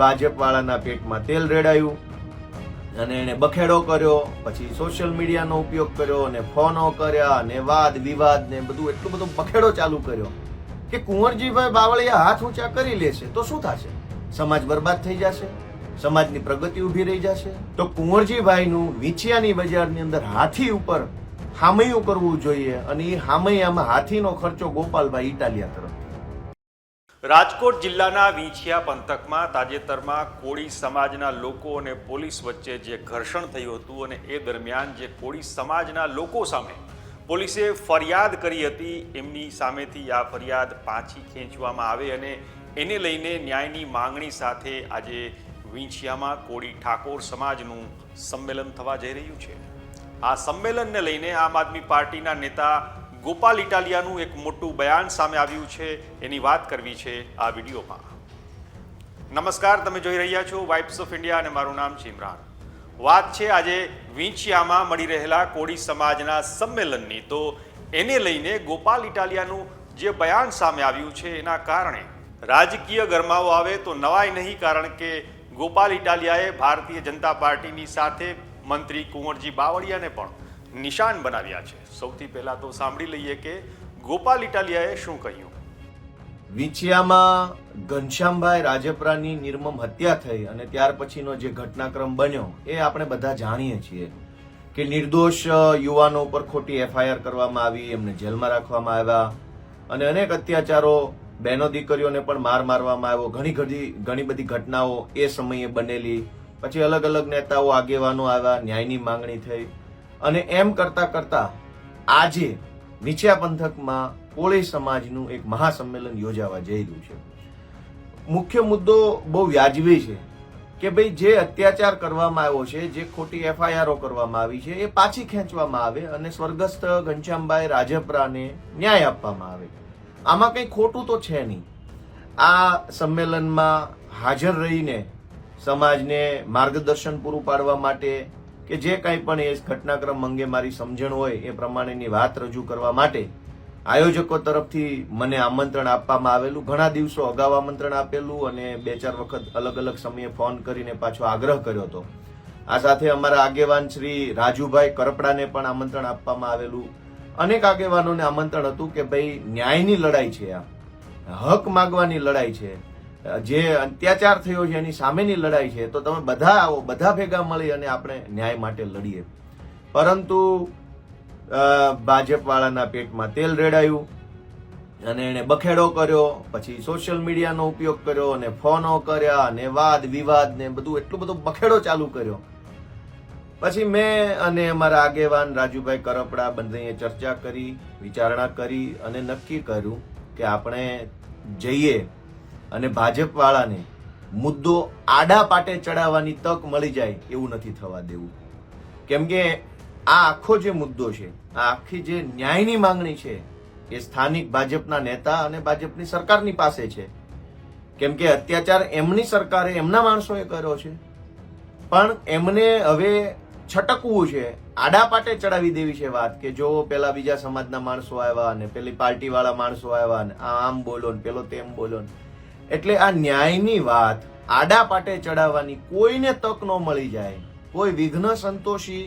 ભાજપવાળાના પેટમાં તેલ રેડાયું અને એને બખેડો કર્યો, પછી સોશિયલ મીડિયાનો ઉપયોગ કર્યો અને ફોનો કર્યા અને વાદ, વિવાદ ને બધું, એટલું બધું બખેડો ચાલુ કર્યો કે કુંવરજીભાઈ બાવળિયા હાથ ઊંચા કરી લેશે તો શું થશે? સમાજ બરબાદ થઈ જશે, સમાજની પ્રગતિ ઊભી રહી જશે. તો કુંવરજીભાઈનું વિછિયાની બજારની અંદર હાથી ઉપર હામૈયું કરવું જોઈએ અને એ હામૈયામાં હાથીનો ખર્ચો ગોપાલભાઈ ઇટાલિયા તરફ રાજકોટ જિલ્લાના વીંછિયા પંથકમાં તાજેતરમાં કોળી સમાજના લોકો અને પોલીસ વચ્ચે જે ઘર્ષણ થયું હતું અને એ દરમિયાન જે કોળી સમાજના લોકો સામે પોલીસે ફરિયાદ કરી હતી, એમની સામેથી આ ફરિયાદ પાછી ખેંચવામાં આવે અને એને લઈને ન્યાયની માંગણી સાથે આજે વીંછિયામાં કોળી ઠાકોર સમાજનું સંમેલન થવા જઈ રહ્યું છે. આ સંમેલનને લઈને આમ આદમી પાર્ટીના નેતા ગોપાલ ઇટાલિયાનું એક મોટું બયાન સામે આવ્યું છે, એની વાત કરવી છે આ વિડીયોમાં. નમસ્કાર, તમે જોઈ રહ્યા છો વાઇબ્સ ઓફ ઇન્ડિયા અને મારું નામ છે ઇમરાન. વાત છે આજે વિંછિયામાં મળી રહેલા કોળી સમાજના સંમેલનની. તો એને લઈને ગોપાલ ઇટાલિયાનું જે બયાન સામે આવ્યું છે, એના કારણે રાજકીય ગરમાવો આવે તો નવાય નહીં, કારણ કે ગોપાલ ઇટાલિયાએ ભારતીય જનતા પાર્ટીની સાથે મંત્રી કુંવરજી બાવળિયાને પણ નિશાન બનાવ્યા છે. સૌથી પહેલા તો સાંભળી લઈએ કે ગોપાલ ઇટાલિયાએ શું કહ્યું? વિંછિયામાં ઘનશ્યામભાઈ રાજપરાની નિર્મમ હત્યા થઈ અને ત્યાર પછીનો જે ઘટનાક્રમ બન્યો એ આપણે બધા જાણીએ છીએ કે નિર્દોષ યુવાનો ઉપર ખોટી એફઆઈઆર કરવામાં આવી, એમને જેલમાં રાખવામાં આવ્યા અને અનેક અત્યાચારો બહેનો દીકરીઓને પણ માર મારવામાં આવ્યો. ઘણી ઘણી ઘણી બધી ઘટનાઓ એ સમયે બનેલી. પછી અલગ અલગ નેતાઓ આગેવાનો આવ્યા, ન્યાયની માંગણી થઈ. અને એમ કરતા કરતા આજે નીચા પંથકમાં કોળી સમાજનું એક મહાસંમેલન યોજાવા જઈ રહ્યું છે. મુખ્ય મુદ્દો બહુ વ્યાજબી છે કે ભાઈ જે અત્યાચાર કરવામાં આવ્યો છે, જે ખોટી એફઆઈઆરઓ કરવામાં આવી છે, એ પાછી ખેંચવામાં આવે અને સ્વર્ગસ્થ ઘનશ્યામભાઈ રાજપરાને ન્યાય આપવામાં આવે. આમાં કંઈ ખોટું તો છે નહીં. આ સંમેલનમાં હાજર રહીને સમાજને માર્ગદર્શન પૂરું પાડવા માટે કે જે કાંઈ પણ એ ઘટનાક્રમ અંગે મારી સમજણ હોય એ પ્રમાણેની વાત રજૂ કરવા માટે આયોજકો તરફથી મને આમંત્રણ આપવામાં આવેલું, ઘણા દિવસો અગાઉ આમંત્રણ આપેલું અને બે ચાર વખત અલગ અલગ સમયે ફોન કરીને પાછો આગ્રહ કર્યો હતો. આ સાથે અમારા આગેવાન શ્રી રાજુભાઈ કરપડાને પણ આમંત્રણ આપવામાં આવેલું. અનેક આગેવાનોને આમંત્રણ હતું કે ભાઈ ન્યાયની લડાઈ છે આ. હક માગવાની લડાઈ છે. જે અત્યાચાર થયો છે, એની સામેની લડાઈ છે, તો તમે બધા આવો, બધા ભેગા મળી અને આપણે ન્યાય માટે લડીએ. પરંતુ ભાજપવાળાના પેટમાં તેલ રેડાયું અને એણે બખેડો કર્યો, પછી સોશિયલ મીડિયાનો ઉપયોગ કર્યો અને ફોનો કર્યા અને વાદ, વિવાદ ને બધું, એટલું બધું બખેડો ચાલુ કર્યો. પછી મેં અને અમારા આગેવાન રાજુભાઈ કરપડા બંનેએ ચર્ચા કરી, વિચારણા કરી અને નક્કી કર્યું કે આપણે જઈએ અને ભાજપવાળાને મુદ્દો આડા પાટે ચડાવવાની તક મળી જાય એવું નથી થવા દેવું. કેમ કે આ આખો જે મુદ્દો છે, આ આખી જે ન્યાયની માંગણી છે, એ સ્થાનિક ભાજપના નેતા અને ભાજપની સરકારની પાસે છે. કેમ કે અત્યાચાર એમની સરકારે એમના માણસોએ કર્યો છે. પણ એમને હવે છટકવું છે, આડા પાટે ચડાવી દેવી છે વાત કે જો પેલા બીજા સમાજના માણસો આવ્યા અને પેલી પાર્ટીવાળા માણસો આવ્યા ને આમ બોલો ને પેલો તેમ બોલો ને. એટલે આ ન્યાયની વાત આડા પાટે ચડાવવાની કોઈને તક ન મળી જાય. કોઈ વિઘ્ન સંતોષી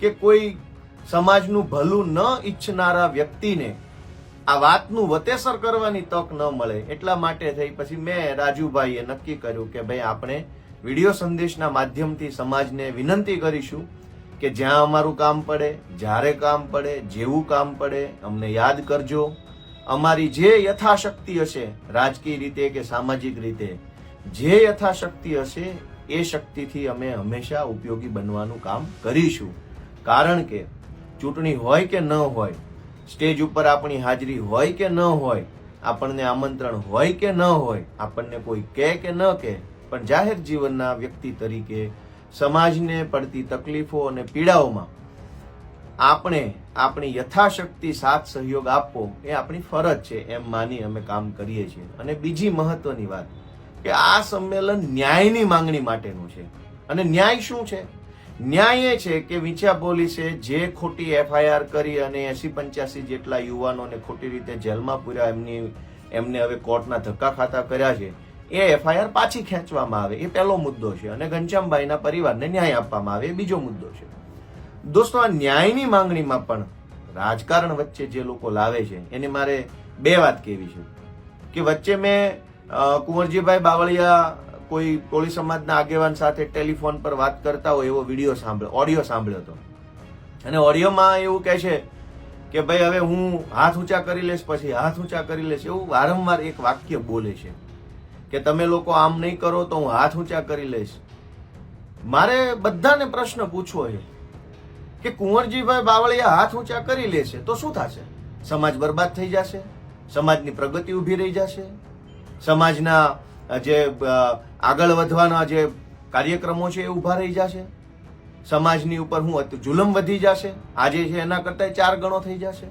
કે કોઈ સમાજનું ભલું ન ઈચ્છનારા વ્યક્તિને આ વાતનું વતેસર કરવાની તક ન મળે. એટલા માટે થઈ પછી મેં રાજુભાઈએ નક્કી કર્યું કે ભાઈ આપણે વીડિયો સંદેશના માધ્યમથી સમાજને વિનંતી કરીશું કે જ્યાં અમારું કામ પડે, જ્યારે કામ પડે, જેવું કામ પડે, અમને યાદ કરજો. અમારી જે યથાશક્તિ હશે, રાજકીય રીતે કે સામાજિક રીતે, જે યથાશક્તિ હશે, એ શક્તિથી અમે હંમેશા ઉપયોગી બનવાનું કામ કરીશું. કારણ કે, ચૂંટણી હોય કે ન હોય, સ્ટેજ ઉપર આપણી હાજરી હોય કે ન હોય, આપણને આમંત્રણ હોય કે ન હોય, આપણને કોઈ કહે કે ન કહે, પણ જાહેર જીવનના વ્યક્તિ તરીકે, સમાજને પડતી તકલીફો અને પીડાઓમાં આપણે આપણી યથાશક્તિ સાથ સહયોગ આપવો એ આપણી ફરજ છે, એમ માની અમે કામ કરીએ છીએ. અને બીજી મહત્વની વાત કે આ સંમેલન ન્યાયની માંગણી માટેનું છે. અને ન્યાય શું છે? ન્યાય એ છે કે વિંછા પોલીસે જે ખોટી એફઆઈઆર કરી અને એસી પંચ્યાસી જેટલા યુવાનોને ખોટી રીતે જેલમાં પૂર્યા, એમની, એમને હવે કોર્ટના ધક્કા ખાતા કર્યા છે, એ એફઆઈઆર પાછી ખેંચવામાં આવે. એ પહેલો મુદ્દો છે. અને ઘનશ્યામભાઈના પરિવારને ન્યાય આપવામાં આવે, એ બીજો મુદ્દો છે. દોસ્તો, આ ન્યાયની માંગણીમાં પણ રાજકારણ વચ્ચે જે લોકો લાવે છે, એને મારે બે વાત કહેવી છે. કે વચ્ચે મેં કુંવરજીભાઈ બાવળિયા કોઈ કોળી સમાજના આગેવાન સાથે ટેલિફોન પર વાત કરતા હોય એવો વીડિયો સાંભળ્યો, ઓડિયો સાંભળ્યો હતો. અને ઓડિયોમાં એવું કહે છે કે ભાઈ, હવે હું હાથ ઊંચા કરી લઈશ, પછી હાથ ઊંચા કરી લઈશ, એવું વારંવાર એક વાક્ય બોલે છે. કે તમે લોકો આમ નહીં કરો તો હું હાથ ઊંચા કરી લઈશ. મારે બધાને પ્રશ્ન પૂછવો છે. કે કુંવરજીભાઈ બાવળિયા હાથ ઊંચા કરી લેશે તો શું થશે? સમાજ બરબાદ થઈ જશે, સમાજની પ્રગતિ ઊભી રહી જશે, સમાજના જે આગળ વધવાના જે કાર્યક્રમો છે એ ઊભા રહી જશે, સમાજની ઉપર હું જુલમ વધી જશે, આજે છે એના કરતા ચાર ગણો થઈ જશે.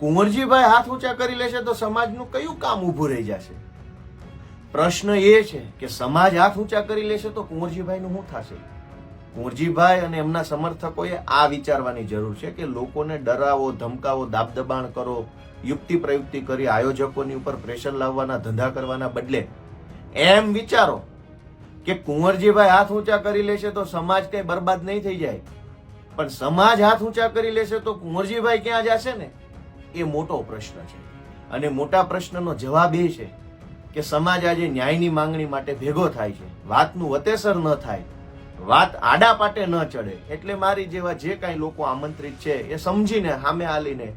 કુંવરજીભાઈ હાથ ઊંચા કરી લેશે તો સમાજનું કયું કામ ઊભું રહી જશે? પ્રશ્ન એ છે કે સમાજ હાથ ઊંચા કરી લેશે તો કુંવરજીભાઈનું શું થશે? કુંવરજીભાઈ અને એમના સમર્થકોએ આ વિચારવાની જરૂર છે કે લોકોને ડરાવો, ધમકાવો, દાબદબાણ કરો, યુક્તિ પ્રયુક્તિ કરી આયોજકોની ઉપર પ્રેશર લાવવાના, ધંધા કરવાના બદલે. એમ વિચારો કે કુંવરજીભાઈ હાથ ઊંચા કરી લેશે તો સમાજ કઈ બરબાદ નહીં થઈ જાય. પણ સમાજ હાથ ઊંચા કરી લેશે તો કુંવરજીભાઈ ક્યાં જશે ને? એ મોટો પ્રશ્ન છે. અને મોટા પ્રશ્નનો જવાબ એ છે કે સમાજ આજે ન્યાયની માંગણી માટે ભેગો થાય છે. વાતનું વતેસર ન થાય. વાત આડા પાટે ન ચડે. એટલે મારી જેવા જે કાંઈ લોકો આમંત્રિત છે, એ સમજીને, સામે આલીને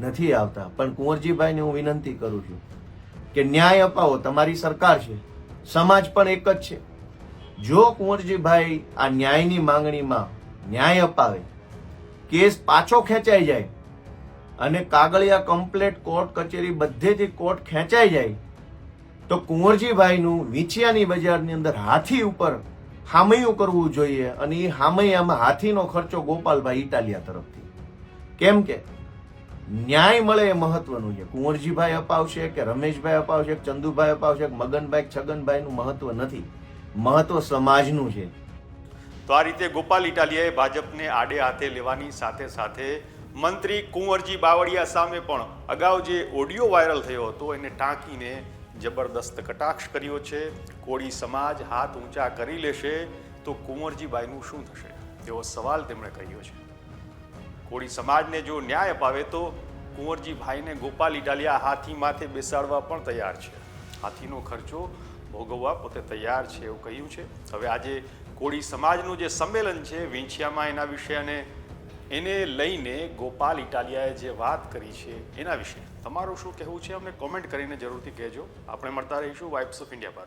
નથી આવતા. પણ કુંવરજીભાઈને હું વિનંતી કરું છું કે ન્યાય અપાવો. તમારી સરકાર છે. સમાજ પણ એક જ છે. જો કુંવરજીભાઈ આ ન્યાયની માંગણીમાં ન્યાય અપાવે, કેસ પાછો ખેંચાઈ જાય અને કાગળિયા કમ્પ્લેટ કોર્ટ કચેરી બધેથી કોર્ટ ખેંચાઈ જાય, તો કુંવરજીભાઈનું વીંછિયાની બજારની અંદર હાથી ઉપર હામૈયું કરવું જોઈએ અને એ હામૈયામાં હાથીનો ખર્ચો ગોપાલભાઈ ઇટાલિયા તરફથી. કેમ કે ન્યાય મળે એ મહત્વનું છે. કુંવરજીભાઈ અપાવશે કે રમેશભાઈ અપાવશે કે ચંદુભાઈ અપાવશે કે મગનભાઈ છગનભાઈનું મહત્વ નથી. મહત્વ સમાજનું છે. તો આ રીતે ગોપાલ ઇટાલિયાએ ભાજપને આડે હાથે લેવાની સાથે સાથે મંત્રી કુંવરજી બાવળિયા સામે પણ અગાઉ જે ઓડિયો વાયરલ થયો હતો, એને ટાંકીને જબરદસ્ત કટાક્ષ કર્યો છે, કોળી સમાજ હાથ ઊંચા કરી લેશે, તો કુંવરજીબાઈનું શું થશે? એવો સવાલ તેમણે કર્યો છે. કોળી સમાજને જો ન્યાય અપાવે તો કુંવરજીભાઈને ગોપાલ ઇટાલિયા હાથી માથે બેસાડવા પણ તૈયાર છે. હાથીનો ખર્ચો ભોગવવા પોતે તૈયાર છે એવું કહ્યું છે. હવે આજે કોળી સમાજનું જે સંમેલન છે, વિંછિયામાં એના વિશે અને એને લઈને ગોપાલ ઇટાલિયાએ જે વાત કરી છે એના વિશે. તમારું શું કહેવું છે? અમને કોમેન્ટ કરીને જરૂરથી કહેજો. આપણે મળતા રહીશું વાઇબ્સ ઓફ ઇન્ડિયા પર.